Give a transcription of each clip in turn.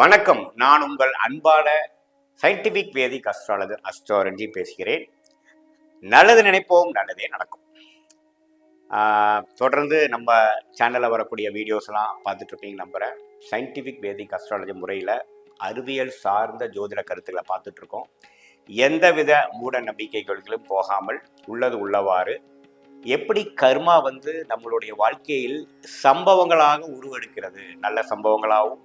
வணக்கம். நான் உங்கள் அன்பான சயின்டிபிக் வேதிக் அஸ்ட்ராலஜர் அஸ்ட்ராலஜி பேசுகிறேன். நல்லது நினைப்போம் நல்லதே நடக்கும். தொடர்ந்து நம்ம சேனலில் வரக்கூடிய வீடியோஸ்லாம் பார்த்துட்ருப்பீங்க நம்புகிறேன் சயின்டிஃபிக் வேதிக் அஸ்ட்ராலஜி முறையில் அறிவியல் சார்ந்த ஜோதிட கருத்துக்களை பார்த்துட்ருக்கோம் எந்தவித மூட நம்பிக்கைகளுக்கும் போகாமல் உள்ளது உள்ளவாறு எப்படி கர்மா வந்து நம்மளுடைய வாழ்க்கையில் சம்பவங்களாக உருவெடுக்கிறது? நல்ல சம்பவங்களாகவும்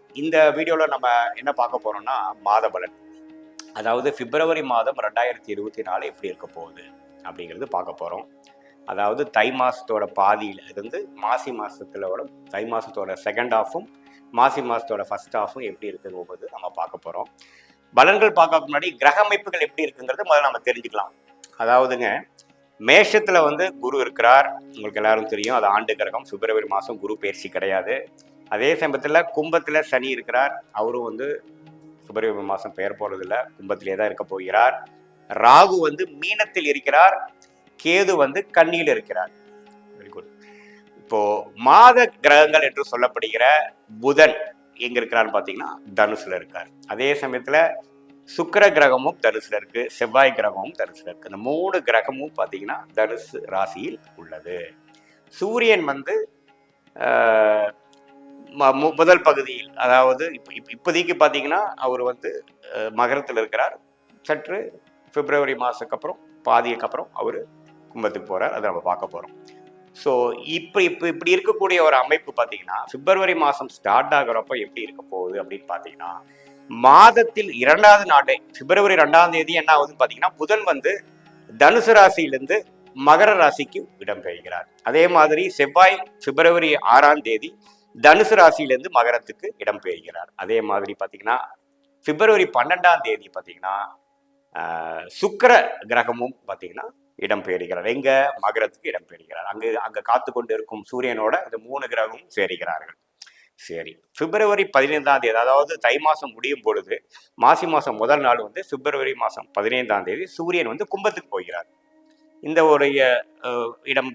இந்த வீடியோவில் நம்ம என்ன பார்க்க போகிறோம்னா மாத பலன் அதாவது பிப்ரவரி மாதம் ரெண்டாயிரத்தி இருபத்தி நாலு எப்படி இருக்க போகுது அப்படிங்கிறது பார்க்க போகிறோம் அதாவது தை மாதத்தோட பாதியில் இருந்து மாசி மாதத்துல தை மாதத்தோட செகண்ட் ஹாஃபும் மாசி மாதத்தோட ஃபர்ஸ்ட் ஹாஃபும் எப்படி இருக்குங்கும்போது நம்ம பார்க்க போகிறோம் பலன்கள் பார்க்க முன்னாடி கிரக அமைப்புகள் எப்படி இருக்குங்கிறது முதல்ல நம்ம தெரிஞ்சுக்கலாம். அதாவதுங்க மேஷத்தில் வந்து குரு இருக்கிறார். உங்களுக்கு எல்லாரும் தெரியும் அது ஆண்டு கிரகம். பிப்ரவரி மாதம் குரு பயிற்சி கிடையாது. அதே சமயத்தில் கும்பத்தில் சனி இருக்கிறார். அவரும் வந்து பிப்ரவரி மாதம் பெயர் போகிறதில்ல கும்பத்திலே தான் இருக்க போகிறார். ராகு வந்து மீனத்தில் இருக்கிறார். கேது வந்து கண்ணியில் இருக்கிறார். வெரி குட் இப்போ மாத கிரகங்கள் என்று சொல்லப்படுகிற புதன் எங்க இருக்கிறான்னு பார்த்தீங்கன்னா தனுசுல இருக்கார். அதே சமயத்துல சுக்கிர கிரகமும் தனுசுல இருக்கு. செவ்வாய் கிரகமும் தனுசுல இருக்கு. இந்த மூணு கிரகமும் பார்த்தீங்கன்னா தனுசு ராசியில் உள்ளது. சூரியன் வந்து முதல் பகுதியில் அதாவது இப்போ இப்போ இப்போதைக்கு பார்த்தீங்கன்னா அவர் வந்து மகரத்தில் இருக்கிறார். சற்று பிப்ரவரி மாதத்துக்கு அப்புறம் பாதிக்கு அப்புறம் அவர் கும்பத்துக்கு போகிறார் அதை நம்ம பார்க்க போகிறோம் ஸோ இப்போ இப்போ இப்படி இருக்கக்கூடிய ஒரு அமைப்பு பார்த்தீங்கன்னா பிப்ரவரி மாதம் ஸ்டார்ட் ஆகிறப்ப எப்படி இருக்க போகுது அப்படின்னு பார்த்தீங்கன்னா மாதத்தில் இரண்டாவது நாளே பிப்ரவரி ரெண்டாம் தேதி என்ன ஆகுதுன்னு பார்த்தீங்கன்னா புதன் வந்து தனுசு ராசியிலிருந்து மகர ராசிக்கு இடம்பெறுகிறார் அதே மாதிரி செவ்வாய் பிப்ரவரி ஆறாம் தேதி தனுசு ராசியிலேருந்து மகரத்துக்கு இடம்பெறுகிறார் அதே மாதிரி பார்த்தீங்கன்னா பிப்ரவரி பன்னெண்டாம் தேதி பார்த்தீங்கன்னா சுக்கர கிரகமும் பார்த்தீங்கன்னா இடம்பெறுகிறார் எங்க? மகரத்துக்கு இடம்பெறுகிறார் அங்கு அங்கே காத்து கொண்டு இருக்கும் சூரியனோட அந்த மூணு கிரகமும் சேருகிறார்கள். சரி. பிப்ரவரி பதினைந்தாம் தேதி அதாவது தை மாதம் முடியும் பொழுது மாசி மாதம் முதல் நாள் வந்து பிப்ரவரி மாதம் பதினைந்தாம் தேதி சூரியன் வந்து கும்பத்துக்கு போகிறார். இந்த ஒரு இடம்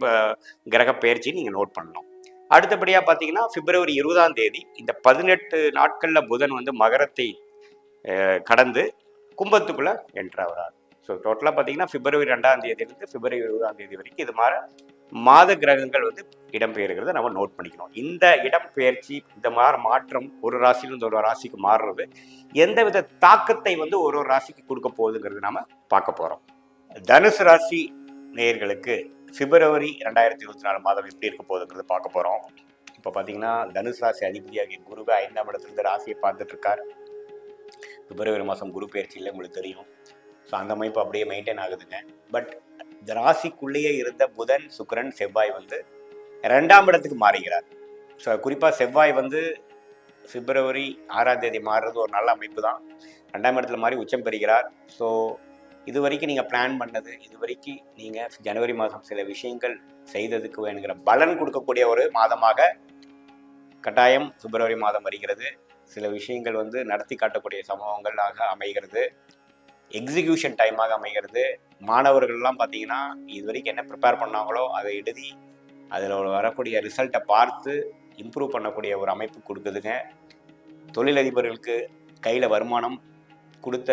கிரக பயிற்சி நீங்கள் நோட் பண்ணணும். அடுத்தபடியாக பார்த்தீங்கன்னா பிப்ரவரி இருபதாம் தேதி இந்த பதினெட்டு நாட்களில் புதன் வந்து மகரத்தை கடந்து கடந்து கும்பத்துக்குள்ள என்ட்ராகிறார் ஸோ டோட்டலாக பார்த்தீங்கன்னா பிப்ரவரி ரெண்டாம் தேதியிலிருந்து பிப்ரவரி இருபதாம் தேதி வரைக்கும் இது மாதிரி மாத கிரகங்கள் வந்து இடம்பெயர்கிறத நம்ம நோட் பண்ணிக்கணும். இந்த இடம்பெயர்ச்சி இந்த மாதிரி மாற்றம் ஒரு ராசியிலிருந்து ஒரு ராசிக்கு மாறுறது எந்தவித தாக்கத்தை வந்து ஒரு ஒரு ராசிக்கு கொடுக்க போகுதுங்கிறது நாம் பார்க்க போகிறோம் தனுசு ராசி நேயர்களுக்கு பிப்ரவரி ரெண்டாயிரத்தி இருபத்தி நாலு மாதம் எப்படி இருக்க போகுதுங்கிறது பார்க்க போகிறோம் இப்போ பார்த்தீங்கன்னா தனுசு ராசி அதிபதியாகிய குருவை ஐந்தாம் இடத்துலேருந்து ராசியை பார்த்துட்டு இருக்கார் பிப்ரவரி மாதம் குரு பயிற்சி இல்லை உங்களுக்கு தெரியும். ஸோ அந்த அமைப்பு அப்படியே மெயின்டைன் ஆகுதுங்க. பட் இந்த ராசிக்குள்ளேயே இருந்த புதன் சுக்கிரன் செவ்வாய் வந்து ரெண்டாம் இடத்துக்கு மாறுகிறார். ஸோ குறிப்பாக செவ்வாய் வந்து பிப்ரவரி ஆறாம் தேதி மாறுறது ஒரு நல்ல அமைப்பு தான். ரெண்டாம் இடத்துல மாறி உச்சம் பெறுகிறார். ஸோ இது வரைக்கும் நீங்கள் பிளான் பண்ணது இது வரைக்கும் நீங்கள் ஜனவரி மாதம் சில விஷயங்கள் செய்ததுக்கு வேணுங்கிற பலன் கொடுக்கக்கூடிய ஒரு மாதமாக கட்டாயம் பிப்ரவரி மாதம் வருகிறது. சில விஷயங்கள் வந்து நடத்தி காட்டக்கூடிய சம்பவங்களாக அமைகிறது. எக்ஸிகியூஷன் டைமாக அமைகிறது. மாணவர்கள்லாம் பார்த்தீங்கன்னா இது வரைக்கும் என்ன ப்ரிப்பேர் பண்ணாங்களோ அதை எழுதி அதில் வரக்கூடிய ரிசல்ட்டை பார்த்து இம்ப்ரூவ் பண்ணக்கூடிய ஒரு அமைப்பு கொடுக்குதுங்க. தொழிலதிபர்களுக்கு கையில் வருமானம் கொடுத்த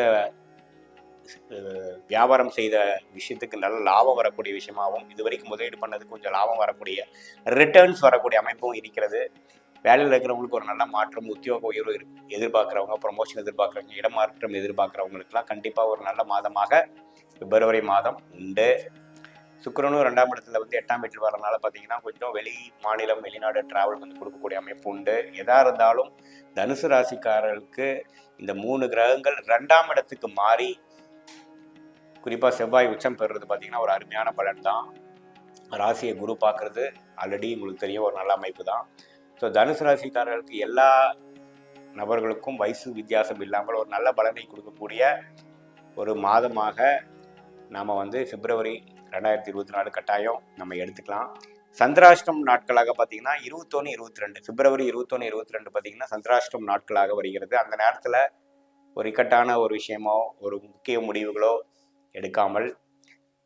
வியாபாரம் செய்த விஷயத்துக்கு நல்ல லாபம் வரக்கூடிய விஷயமாகவும் இது வரைக்கும் முதலீடு பண்ணது கொஞ்சம் லாபம் வரக்கூடிய ரிட்டர்ன்ஸ் வரக்கூடிய அமைப்பும் இருக்கிறது. வேலையில் இருக்கிறவங்களுக்கு ஒரு நல்ல மாற்றம் உத்தியோக உயர்வு எதிர்பார்க்குறவங்க ப்ரொமோஷன் எதிர்பார்க்குறவங்க இடமாற்றம் எதிர்பார்க்குறவங்களுக்குலாம் கண்டிப்பாக ஒரு நல்ல மாதமாக பிப்ரவரி மாதம் உண்டு. சுக்கிரனும் ரெண்டாம் இடத்துல வந்து எட்டாம் வீட்டில் வரனால பார்த்தீங்கன்னா கொஞ்சம் வெளி மாநிலம் வெளிநாடு டிராவல் வந்து கொடுக்கக்கூடிய அமைப்பு உண்டு. எதாக இருந்தாலும் தனுசு ராசிக்காரர்களுக்கு இந்த மூணு கிரகங்கள் ரெண்டாம் இடத்துக்கு மாறி குறிப்பாக செவ்வாய் உச்சம் பெறுறது பார்த்தீங்கன்னா ஒரு அருமையான பலன் தான். ராசியை குரு பார்க்குறது ஆல்ரெடி உங்களுக்கு தெரியும் ஒரு நல்ல அமைப்பு தான். ஸோ தனுசு ராசிக்காரர்களுக்கு எல்லா நபர்களுக்கும் வயசு வித்தியாசம் இல்லாமல் ஒரு நல்ல பலனை கொடுக்கக்கூடிய ஒரு மாதமாக நாம் வந்து பிப்ரவரி ரெண்டாயிரத்தி இருபத்தி நாலு கட்டாயம் நம்ம எடுத்துக்கலாம். சந்திராஷ்டம் நாட்களாக பார்த்தீங்கன்னா இருபத்தொன்று இருபத்தி ரெண்டு பிப்ரவரி இருபத்தொன்று இருபத்தி ரெண்டு பார்த்தீங்கன்னா சந்திராஷ்டம் நாட்களாக வருகிறது. அந்த நேரத்தில் ஒரு இக்கட்டான ஒரு விஷயமோ ஒரு முக்கிய முடிவுகளோ எடுக்காமல்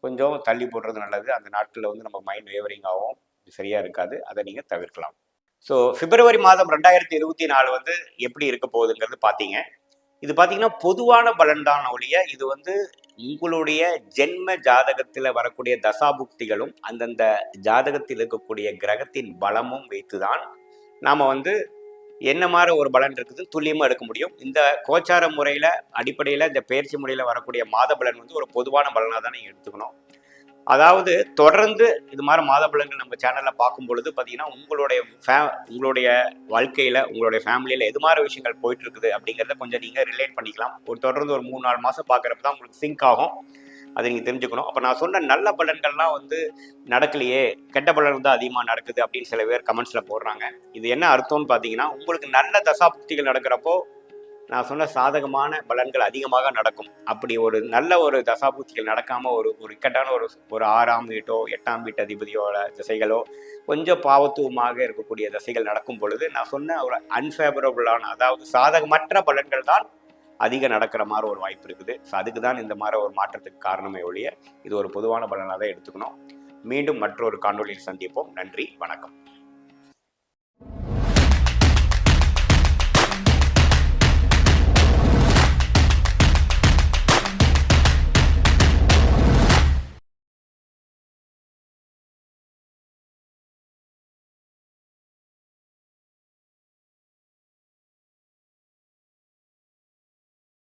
கொஞ்சம் தள்ளி போடுறது நல்லது. அந்த நாட்களில் வந்து நம்ம மைண்ட் வேவரிங் ஆகும் சரியாக இருக்காது. அதை நீங்கள் தவிர்க்கலாம். ஸோ பிப்ரவரி மாதம் ரெண்டாயிரத்தி இருபத்தி நாலு வந்து எப்படி இருக்க போகுதுங்கிறது பார்த்தீங்க இது பார்த்தீங்கன்னா பொதுவான பலன் தான் ஒழிய இது வந்து உங்களுடைய ஜென்ம ஜாதகத்தில் வரக்கூடிய தசாபுக்திகளும் அந்தந்த ஜாதகத்தில் இருக்கக்கூடிய கிரகத்தின் பலமும் வைத்து தான் நாம் வந்து என்ன மாதிரி ஒரு பலன் இருக்குது துல்லியமாக எடுக்க முடியும். இந்த கோச்சார முறையில் அடிப்படையில் இந்த பயிற்சி முறையில் வரக்கூடிய மாத பலன் வந்து ஒரு பொதுவான பலனாக தான் நீங்கள் எடுத்துக்கணும். அதாவது தொடர்ந்து இது மாதிரி மாத பலன்கள் நம்ம சேனலில் பார்க்கும் பொழுது பார்த்தீங்கன்னா உங்களுடைய ஃபே உங்களுடைய வாழ்க்கையில் உங்களுடைய ஃபேமிலியில் எது மாதிரி விஷயங்கள் போயிட்டு இருக்குது அப்படிங்கிறத கொஞ்சம் நீங்கள் ரிலேட் பண்ணிக்கலாம். ஒரு தொடர்ந்து ஒரு மூணு நாலு மாதம் பார்க்குறப்ப தான் உங்களுக்கு சிங்க் ஆகும். அதை நீங்கள் தெரிஞ்சுக்கணும். அப்போ நான் சொன்ன நல்ல பலன்கள்லாம் வந்து நடக்கலையே கெட்ட பலன் தான் அதிகமாக நடக்குது அப்படின்னு சில பேர் கமெண்ட்ஸில் போடுறாங்க. இது என்ன அர்த்தம்னு பார்த்தீங்கன்னா உங்களுக்கு நல்ல தசாபுக்திகள் நடக்கிறப்போ நான் சொன்ன சாதகமான பலன்கள் அதிகமாக நடக்கும். அப்படி ஒரு நல்ல ஒரு தசாபுக்திகள் நடக்காமல் ஒரு ஒரு இக்கட்டான ஒரு ஒரு ஆறாம் வீட்டோ எட்டாம் வீட்டு அதிபதியோட திசைகளோ கொஞ்சம் பாவத்துவமாக இருக்கக்கூடிய திசைகள் நடக்கும் பொழுது நான் சொன்ன ஒரு அன்ஃபேவரபுளான அதாவது சாதகமற்ற பலன்கள் தான் அதிகம் நடக்கிற மாதிரி ஒரு வாய்ப்பு இருக்குது. ஸோ அதுக்கு தான் இந்த மாதிரி ஒரு மாற்றத்துக்கு காரணமே ஒழிய இது ஒரு பொதுவான பலனாக தான் எடுத்துக்கணும். மீண்டும் மற்றொரு காணொலியில் சந்திப்போம். நன்றி வணக்கம்.